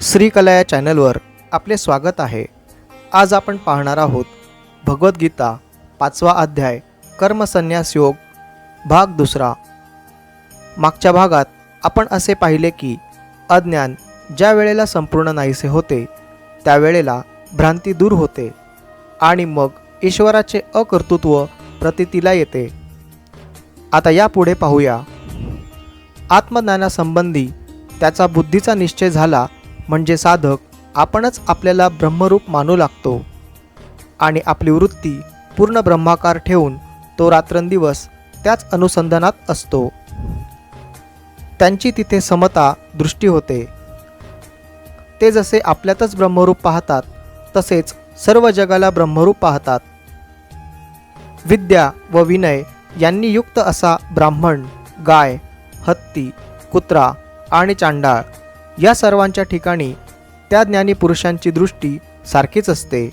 श्रीकला या चॅनलवर आपले स्वागत आहे. आज आपण पाहणार आहोत भगवद्गीता पाचवा अध्याय कर्मसन्यास योग भाग दुसरा. मागच्या भागात आपण असे पाहिले की अज्ञान ज्या वेळेला संपूर्ण नाहीसे होते त्यावेळेला भ्रांती दूर होते आणि मग ईश्वराचे अकर्तृत्व प्रतितीला येते. आता यापुढे पाहूया. आत्मज्ञानासंबंधी त्याचा बुद्धीचा निश्चय झाला म्हणजे साधक आपणच आपल्याला ब्रह्मरूप मानू लागतो. आणि आपली वृत्ती पूर्ण ब्रह्माकार ठेवून तो रात्रंदिवस त्याच अनुसंधानात असतो. त्यांची तिथे समता दृष्टी होते. ते जसे आपल्यातच ब्रह्मरूप पाहतात तसेच सर्व जगाला ब्रह्मरूप पाहतात. विद्या व विनय यांनी युक्त असा ब्राह्मण गाय हत्ती कुत्रा आणि चांडाळ या सर्वांच्या ठिकाणी त्या ज्ञानी पुरुषांची दृष्टी सारखीच असते.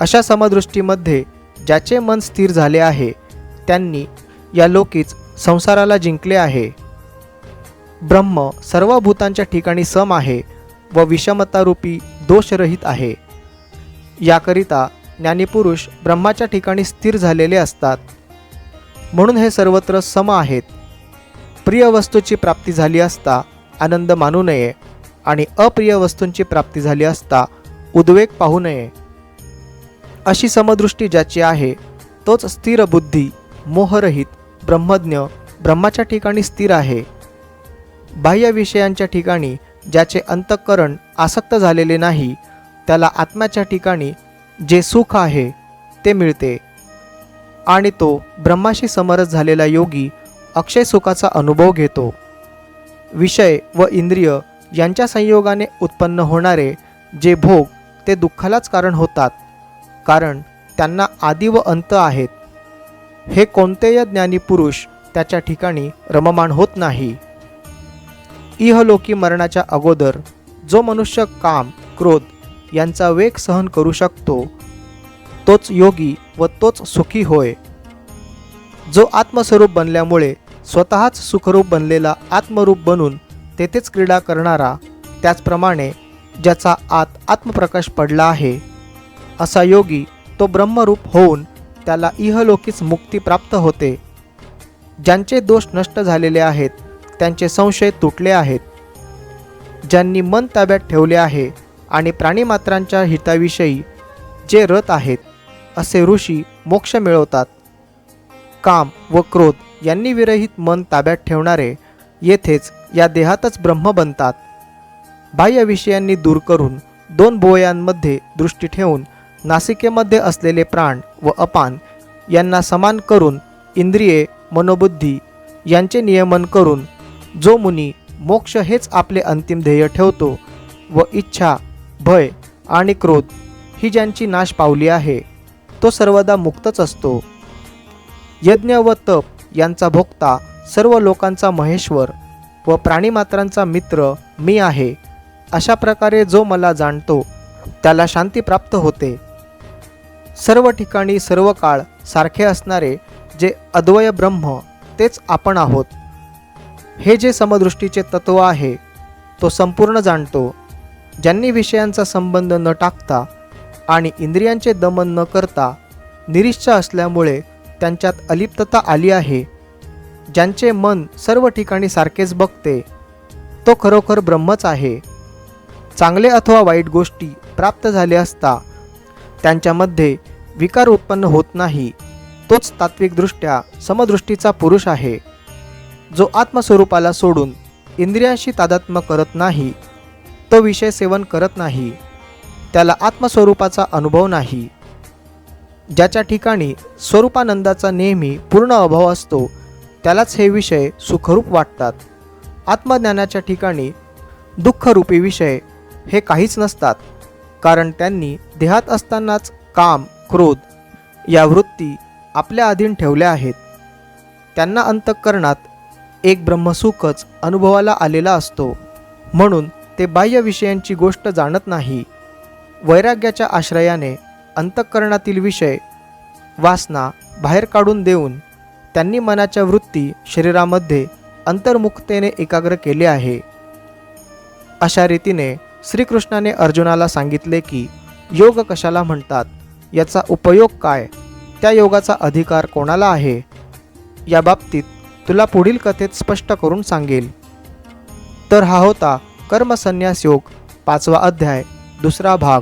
अशा समदृष्टीमध्ये ज्याचे मन स्थिर झाले आहे त्यांनी या लोकीच संसाराला जिंकले आहे. ब्रह्म सर्व भूतांच्या ठिकाणी सम आहे व विषमतारूपी दोषरहित आहे. याकरिता ज्ञानीपुरुष ब्रह्माच्या ठिकाणी स्थिर झालेले असतात. म्हणून हे सर्वत्र सम आहेत. प्रिय वस्तूची प्राप्ती झाली असता आनंद मानू नये आणि अप्रिय वस्तूंची प्राप्ती झाली असता उद्वेग पाहू नये. अशी समदृष्टी ज्याची आहे तोच स्थिर बुद्धी मोहरहित ब्रह्मज्ञ ब्रह्माच्या ठिकाणी स्थिर आहे. बाह्य विषयांच्या ठिकाणी ज्याचे अंतःकरण आसक्त झालेले नाही त्याला आत्म्याच्या ठिकाणी जे सुख आहे ते मिळते. आणि तो ब्रह्माशी समरस झालेला योगी अक्षय सुखाचा अनुभव घेतो. विषय व इंद्रिय यांच्या संयोगाने उत्पन्न होणारे जे भोग ते दुःखालाच कारण होतात कारण त्यांना आदि व अंत आहेत. हे कोणतेही ज्ञानी पुरुष त्याच्या ठिकाणी रममाण होत नाही. इहलोकी मरणाच्या अगोदर जो मनुष्य काम क्रोध यांचा वेग सहन करू शकतो तोच योगी व तोच सुखी होय. जो आत्मस्वरूप बनल्यामुळे स्वतःच सुखरूप बनलेला आत्मरूप बनून तेथेच क्रीडा करणारा त्याचप्रमाणे ज्याचा आत आत्मप्रकाश पडला आहे असा योगी तो ब्रह्मरूप होऊन त्याला इहलोकीच मुक्ती प्राप्त होते. ज्यांचे दोष नष्ट झालेले आहेत त्यांचे संशय तुटले आहेत. ज्यांनी मन ताब्यात ठेवले आहे आणि प्राणीमात्रांच्या हिताविषयी जे रथ आहेत असे ऋषी मोक्ष मिळवतात. काम व क्रोध यांनी विरहित मन ताब्यात ठेवणारे येथेच या देहातच ब्रह्म बनतात. बाह्य विषयांनी दूर करून दोन बोयांमध्ये दृष्टी ठेवून नासिकेमध्ये असलेले प्राण व अपान यांना समान करून इंद्रिये मनोबुद्धी यांचे नियमन करून जो मुनी मोक्ष हेच आपले अंतिम ध्येय ठेवतो व इच्छा भय आणि क्रोध ही ज्यांची नाश पावली आहे तो सर्वदा मुक्तच असतो. यज्ञ व तप यांचा भोक्ता सर्व लोकांचा महेश्वर व प्राणीमात्रांचा मित्र मी आहे. अशा प्रकारे जो मला जाणतो त्याला शांती प्राप्त होते. सर्व ठिकाणी सर्व काळ सारखे असणारे जे अद्वय ब्रह्म तेच आपण आहोत. हे जे समदृष्टीचे तत्व आहे तो संपूर्ण जाणतो. ज्यांनी विषयांचा संबंध न टाकता आणि इंद्रियांचे दमन न करता निरिश्च असल्यामुळे त्यांच्यात अलिप्तता आली आहे. ज्यांचे मन सर्व ठिकाणी सारखेच बघते तो खरोखर ब्रह्मच आहे. चांगले अथवा वाईट गोष्टी प्राप्त झाले असता त्यांच्यामध्ये विकार उत्पन्न होत नाही. तोच तात्विकदृष्ट्या समदृष्टीचा पुरुष आहे. जो आत्मस्वरूपाला सोडून इंद्रियांशी तादात्म्य करत नाही तो विषय सेवन करत नाही. त्याला आत्मस्वरूपाचा अनुभव नाही. ज्याच्या ठिकाणी स्वरूपानंदाचा नेहमी पूर्ण अभाव असतो त्यालाच हे विषय सुखरूप वाटतात. आत्मज्ञानाच्या ठिकाणी दुःखरूपी विषय हे काहीच नसतात कारण त्यांनी देहात असतानाच काम क्रोध या वृत्ती आपल्या अधीन ठेवल्या आहेत. त्यांना अंतःकरणात एक ब्रह्मसुखच अनुभवाला आलेला असतो म्हणून ते बाह्य विषयांची गोष्ट जाणत नाही. वैराग्याच्या आश्रयाने अंतःकरणातील विषय वासना बाहेर काढून देऊन त्यांनी मनाच्या वृत्ती शरीरामध्ये अंतर्मुखतेने एकाग्र केले आहे. अशा रीतीने श्रीकृष्णाने अर्जुनाला सांगितले की योग कशाला म्हणतात? याचा उपयोग काय? त्या योगाचा अधिकार कोणाला आहे? या बाबतीत तुला पुढील कथेत स्पष्ट करून सांगेल. तर हा होता कर्मसन्यास योग पाचवा अध्याय दुसरा भाग.